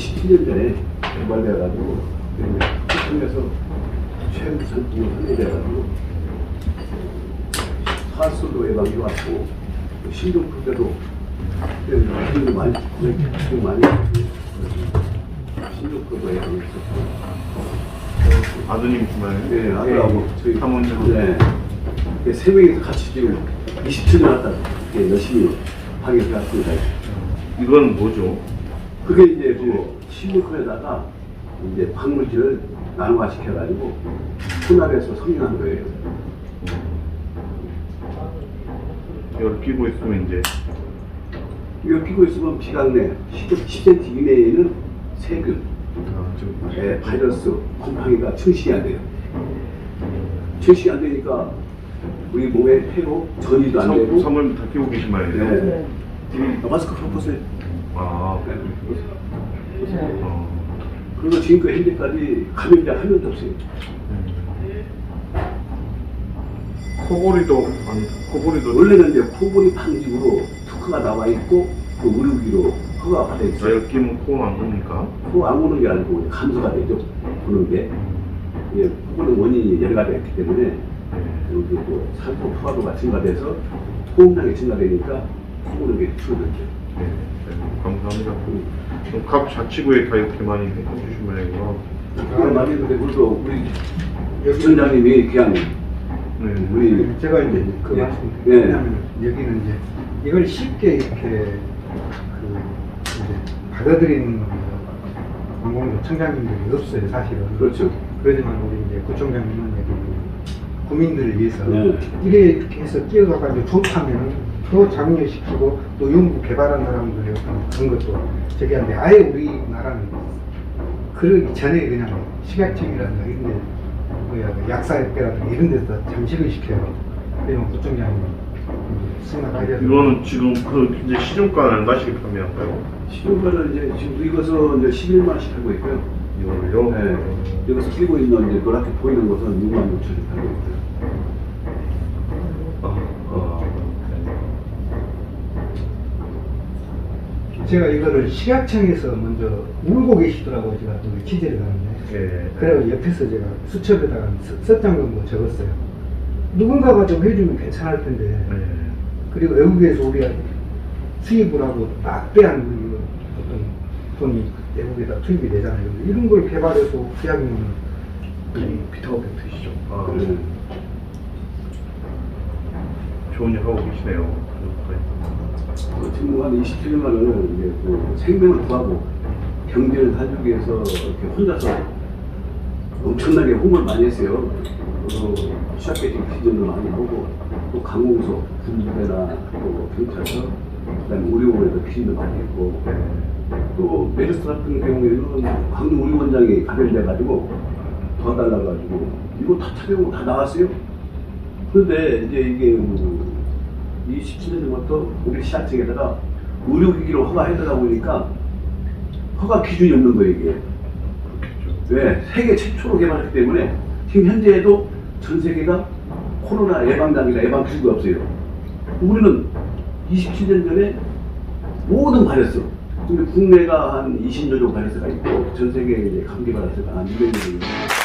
27년 전에 개발돼가지고 통해서 최고 상품을 하게 돼가지고 사술로 예방이 왔고 신종플 때도 그때도 많이 좀 많이 신종플도 예방이 있었고 아드님 주말에 네, 아들하고 저희 사모님 네. 이렇게 세 명이서 같이 지금 27년 왔다 열심히 하게 되었습니다. 이건 뭐죠? 그게 이제 그 신문에다가 이제 방물질을 나노화시켜가지고 혼합해서 성형한 거예요. 이걸 끼고 있으면 이제 이걸 끼고 있으면 비강내 10cm 이내에는 세균, 아, 지금 예, 바이러스, 곰팡이가 안 돼요. 증식이 안 되니까 우리 몸에 폐로 전이도 안 되고 선물 다 끼고 계신 말이에요? 네. 아, 마스크 벗으세요. 아, 네. 어. 그리고 지금까지 현재까지 감염자 한 명도 없어요. 코골이도 안, 코골이도 원래는 이제 코골이 방지구로 특허가 나와 있고 그 의료기로 허가 받아 있어요. 저희 끼면 코는 안 겁니까? 코안 오는 게 아니고 감소가 되죠. 보는 게. 예, 코골은 원인이 여러 가지가 있기 때문에 네. 여기 또 산소 포화도가 증가돼서 호흡량이 증가되니까 코골은 게 줄어들죠. 네, 네, 감사합니다. 그럼 각 자치구에 다 이렇게 많이 해주신 모양이구나. 그런 말이 있는데 우리도 우리 부선장님이 그냥 네. 우리 제가 이제 그 예. 말씀 예. 왜냐하면 여기는 이제 이걸 쉽게 이렇게 그 이제 받아들이는 공공도 청장님들이 없어요 사실은 그렇죠. 그러지만 우리 이제 구청장님은 여기 구민들을 위해서 네. 이렇게 해서 끼어가지고 좋다면 더 장려시키고 또 연구 개발한 사람들의 어떤 그런 것도 저기 한데 아예 우리나라는 그러기 전에 그냥 식약청이라든가 이런 데 뭐야 그 약사협회라든가 이런 데서 잠식을 시켜요. 그러면 구청장님이 승낙하셔서 이거는 지금 그 이제 시중가는 얼마씩 판매할까요? 시중가는 이제 지금 이것은 이제 11만 원씩 하고 있고요. 이거를요? 네. 여기서 끼고 있는 이제 노랗게 보이는 것은 6만 6천 원 하고 있고요. 아, 아, 제가 이거를 식약청에서 먼저 울고 계시더라고요. 제가 그 취재를 가는데. 네. 그래서 옆에서 제가 수첩에다가 섯장 정도 적었어요. 누군가가 좀 해주면 괜찮을 텐데. 네. 그리고 외국에서 우리가 수입을 하고 막대한 그 어떤 돈이 외국에다 투입이 되잖아요. 이런 걸 개발해서 기왕이면 비타오백 드시죠? 아, 네. 좋은 일 하고 계시네요. 어, 지금 한 27년간은 이제 그 생명을 구하고 경제를 살기 위해서 이렇게 혼자서 엄청나게 홍보를 많이 했어요. 또 시작해진 기준도 많이 하고 또 강공소, 군부대나 또 경찰서, 그다음에 의료원에도 기준도 많이 했고 또 메르스 같은 경우에는 강릉 의료원장이 감염돼가지고 도와달라고 가지고 이거 다 착용하고 다 나왔어요. 그런데 이제 이게 뭐 27년 전부터 우리 시장청에다가 의료기기로 허가해달라 보니까 허가 기준이 없는 거예요 이게. 왜? 세계 최초로 개발했기 때문에 지금 현재에도 전 세계가 코로나 예방단이나 예방 기술이 없어요. 우리는 27년 전에 모든 바이러스, 근데 국내가 한 20여 종 바이러스가 있고 전 세계에 감기 바이러스가 한 200여 종.